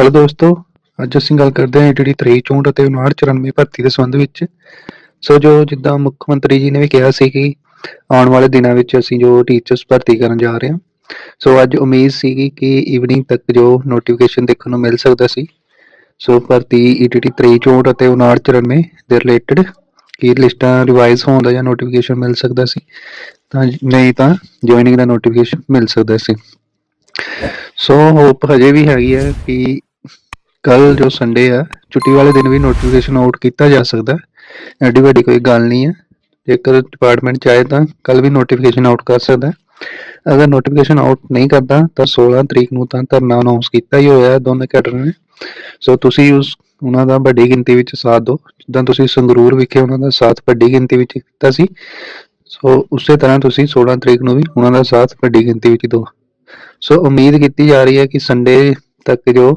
Hello ਦੋਸਤੋ, ਅੱਜ ਅਸੀਂ ਗੱਲ ਕਰਦੇ ਹਾਂ ਜਿਹੜੀ 23 ਚੋਣ ਅਤੇ 5994 ਭਰਤੀ ਦੇ ਸੰਬੰਧ ਵਿੱਚ। ਸੋ ਜੋ ਜਿੱਦਾਂ ਮੁੱਖ ਮੰਤਰੀ ਜੀ ਨੇ ਵੀ ਕਿਹਾ ਸੀ ਕਿ ਆਉਣ ਵਾਲੇ ਦਿਨਾਂ ਵਿੱਚ ਅਸੀਂ ਜੋ ਟੀਚਰਸ ਭਰਤੀ ਕਰਨ ਜਾ ਰਹੇ ਹਾਂ, ਸੋ ਅੱਜ ਉਮੀਦ ਸੀਗੀ ਕਿ ਈਵਨਿੰਗ ਤੱਕ ਜੋ ਨੋਟੀਫਿਕੇਸ਼ਨ ਦੇਖਣ ਨੂੰ ਮਿਲ ਸਕਦਾ ਸੀ। ਸੋ ਭਰਤੀ ਈਟੀਟੀ 23 ਚੋਣ ਅਤੇ 5994 ਦੇ ਰਿਲੇਟਡ ਕੀ ਲਿਸਟਾਂ ਰਿਵਾਈਜ਼ ਹੋਣ ਦਾ ਜਾਂ ਨੋਟੀਫਿਕੇਸ਼ਨ ਮਿਲ ਸਕਦਾ ਸੀ, ਤਾਂ ਨਹੀਂ ਤਾਂ ਜੁਆਇਨਿੰਗ ਦਾ ਨੋਟੀਫਿਕੇਸ਼ਨ ਮਿਲ ਸਕਦਾ ਸੀ। ਸੋ ਹੋਪ ਹਜੇ ਵੀ ਹੈਗੀ ਹੈ ਕਿ ਕੱਲ ਜੋ ਸੰਡੇ ਆ, ਛੁੱਟੀ ਵਾਲੇ ਦਿਨ ਵੀ ਨੋਟੀਫਿਕੇਸ਼ਨ ਆਊਟ ਕੀਤਾ ਜਾ ਸਕਦਾ। ਐਡੀ ਵੱਡੀ ਕੋਈ ਗੱਲ ਨਹੀਂ ਹੈ ਜੇਕਰ ਡਿਪਾਰਟਮੈਂਟ ਚਾਹੇ ਤਾਂ ਕੱਲ ਵੀ ਨੋਟੀਫਿਕੇਸ਼ਨ ਆਊਟ ਕਰ ਸਕਦਾ। ਅਗਰ ਨੋਟੀਫਿਕੇਸ਼ਨ ਆਊਟ ਨਹੀਂ ਕਰਦਾ, ਤਾਂ 16 ਤਰੀਕ ਨੂੰ ਤਾਂ ਧਰਨਾ ਅਨਾਉਂਸ ਕੀਤਾ ਹੀ ਹੋਇਆ ਹੈ ਦੋਨੇ ਕੈਡਰ ਨੇ। ਸੋ ਤੁਸੀਂ ਉਸ, ਉਹਨਾਂ ਦਾ ਵੱਡੀ ਗਿਣਤੀ ਵਿੱਚ ਸਾਥ ਦਿਓ। ਜਿੱਦਾਂ ਤੁਸੀਂ ਸੰਗਰੂਰ ਵਿਖੇ ਉਹਨਾਂ ਦਾ ਸਾਥ ਵੱਡੀ ਗਿਣਤੀ ਵਿੱਚ ਕੀਤਾ ਸੀ, ਸੋ ਉਸੇ ਤਰ੍ਹਾਂ ਤੁਸੀਂ 16 ਤਰੀਕ ਨੂੰ ਵੀ ਉਹਨਾਂ ਦਾ ਸਾਥ ਵੱਡੀ ਗਿਣਤੀ ਵਿੱਚ ਦਿਓ। ਸੋ ਉਮੀਦ ਕੀਤੀ ਜਾ ਰਹੀ ਹੈ ਕਿ ਸੰਡੇ ਤੱਕ ਜੋ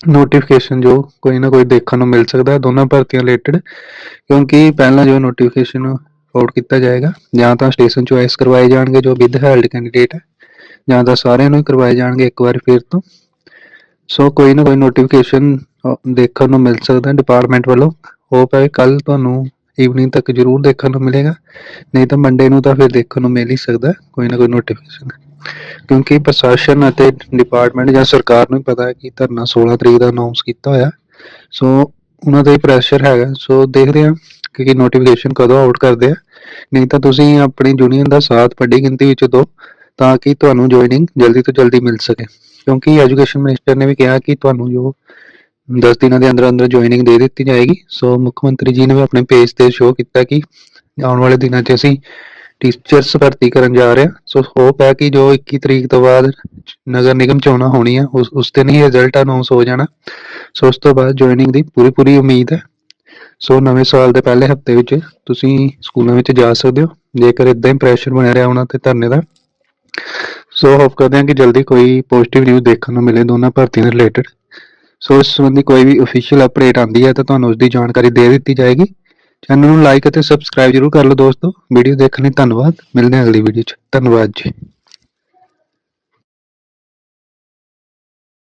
ਨੋਟੀਫਿਕੇਸ਼ਨ ਜੋ ਕੋਈ ਨਾ ਕੋਈ ਦੇਖਣ ਨੂੰ ਮਿਲ ਸਕਦਾ ਹੈ, ਦੋਨਾਂ ਭਰਤੀਆਂ ਰਿਲੇਟਡ ਕਿਉਂਕਿ ਪਹਿਲਾਂ ਜੋ ਨੋਟੀਫਿਕੇਸ਼ਨ ਆਊਟ ਕੀਤਾ ਜਾਏਗਾ, ਜਾਂ ਤਾਂ ਸਟੇਸ਼ਨ ਚੁਆਇਸ ਕਰਵਾਏ ਜਾਣਗੇ ਜੋ ਵਿਦ ਹੈਲਡ ਕੈਂਡੀਡੇਟ ਹੈ, ਜਾਂ ਤਾਂ ਸਾਰਿਆਂ ਨੂੰ ਹੀ ਕਰਵਾਏ ਜਾਣਗੇ ਇੱਕ ਵਾਰ ਫਿਰ ਤੋਂ। ਸੋ ਕੋਈ ਨਾ ਕੋਈ ਨੋਟੀਫਿਕੇਸ਼ਨ ਦੇਖਣ ਨੂੰ ਮਿਲ ਸਕਦਾ ਡਿਪਾਰਟਮੈਂਟ ਵੱਲੋਂ। ਹੋਪ ਹੈ ਕੱਲ ਤੁਹਾਨੂੰ ਈਵਨਿੰਗ ਤੱਕ ਜ਼ਰੂਰ ਦੇਖਣ ਨੂੰ ਮਿਲੇਗਾ, ਨਹੀਂ ਤਾਂ ਮੰਡੇ ਨੂੰ ਤਾਂ ਫਿਰ ਦੇਖਣ ਨੂੰ ਮਿਲ ਹੀ ਸਕਦਾ ਕੋਈ ਨਾ ਕੋਈ ਨੋਟੀਫਿਕੇਸ਼ਨ ਕਿਉਂਕਿ ਪ੍ਰਸ਼ਾਸਨ ਅਤੇ ਡਿਪਾਰਟਮੈਂਟ ਜਾਂ ਸਰਕਾਰ ਨੂੰ ਹੀ ਪਤਾ ਹੈ ਕਿ ਧਰਨਾ 16 ਤਰੀਕ ਦਾ ਅਨਾਉਂਸ ਕੀਤਾ ਹੋਇਆ। ਸੋ ਉਹਨਾਂ ਦਾ ਹੀ ਪ੍ਰੈਸ਼ਰ ਹੈਗਾ। ਸੋ ਦੇਖਦੇ ਹਾਂ ਕਿ ਨੋਟੀਫਿਕੇਸ਼ਨ ਕਦੋਂ ਆਊਟ ਕਰਦੇ ਆ। ਨਹੀਂ ਤਾਂ ਤੁਸੀਂ ਆਪਣੀ ਯੂਨੀਅਨ ਦਾ ਸਾਥ ਵੱਡੀ ਗਿਣਤੀ ਵਿੱਚ ਦਿਓ ਤਾਂ ਕਿ ਤੁਹਾਨੂੰ ਜੁਆਇਨਿੰਗ ਜਲਦੀ ਤੋਂ ਜਲਦੀ ਮਿਲ ਸਕੇ। ਕਿਉਂਕਿ ਐਜੂਕੇਸ਼ਨ ਮਿਨਿਸਟਰ ਨੇ ਵੀ ਕਿਹਾ ਕਿ ਤੁਹਾਨੂੰ ਜੋ 10 ਦਿਨਾਂ ਦੇ ਅੰਦਰ ਅੰਦਰ ਜੁਆਇਨਿੰਗ ਦੇ ਦਿੱਤੀ ਜਾਏਗੀ। ਸੋ ਮੁੱਖ ਮੰਤਰੀ ਜੀ ਨੇ ਵੀ ਆਪਣੇ ਪੇਜ ਤੇ ਸ਼ੋਅ ਕੀਤਾ ਕਿ ਆਉਣ ਵਾਲੇ ਦਿਨਾਂ 'ਚ ਅਸੀਂ ਟੀਚਰਸ ਭਰਤੀ ਕਰਨ ਜਾ ਰਹੇ। ਹਾਂ ਸੋ ਹੋਪ ਹੈ ਕਿ ਜੋ 21 ਤਰੀਕ ਤੋਂ ਬਾਅਦ ਨਗਰ ਨਿਗਮ ਚੋਣਾਂ ਹੋਣੀਆਂ ਉਸ ਉਸ ਦਿਨ ਹੀ ਰਿਜ਼ਲਟ ਅਨਾਉਂਸ ਹੋ ਜਾਣਾ। ਸੋ ਉਸ ਤੋਂ ਬਾਅਦ ਜੁਆਇਨਿੰਗ ਦੀ ਪੂਰੀ ਪੂਰੀ ਉਮੀਦ ਹੈ। ਸੋ ਨਵੇਂ ਸਾਲ ਦੇ ਪਹਿਲੇ ਹਫ਼ਤੇ ਵਿੱਚ ਤੁਸੀਂ ਸਕੂਲਾਂ ਵਿੱਚ ਜਾ ਸਕਦੇ ਹੋ। ਜੇਕਰ ਇਦਾਂ ਹੀ ਪ੍ਰੈਸ਼ਰ ਬਣਿਆ ਰਿਹਾ ਉਹਨਾਂ ਤੇ ਧਰਨੇ ਦਾ। ਸੋ ਹੋਪ ਕਰਦੇ ਹਾਂ ਕਿ ਜਲਦੀ ਕੋਈ ਪੋਜ਼ਿਟਿਵ ਨਿਊਜ਼ ਦੇਖਣ ਨੂੰ ਮਿਲੇ ਦੋਨਾਂ ਭਰਤੀਆਂ ਦੇ ਰਿਲੇਟਡ ਸੋ ਇਸ ਸੰਬੰਧੀ ਕੋਈ ਵੀ ਅਫੀਸ਼ੀਅਲ ਅਪਡੇਟ ਆਂਦੀ ਹੈ ਤਾਂ ਤੁਹਾਨੂੰ ਉਸ ਦੀ ਜਾਣਕਾਰੀ ਦੇ ਦਿੱਤੀ ਜਾਏਗੀ। ਚੈਨਲ ਨੂੰ ਲਾਈਕ ਅਤੇ ਸਬਸਕ੍ਰਾਈਬ ਜਰੂਰ ਕਰ ਲਓ ਦੋਸਤੋ। ਵੀਡੀਓ ਦੇਖਣ ਲਈ ਧੰਨਵਾਦ। ਮਿਲਦੇ ਹਾਂ ਅਗਲੀ ਵੀਡੀਓ 'ਚ। ਧੰਨਵਾਦ ਜੀ।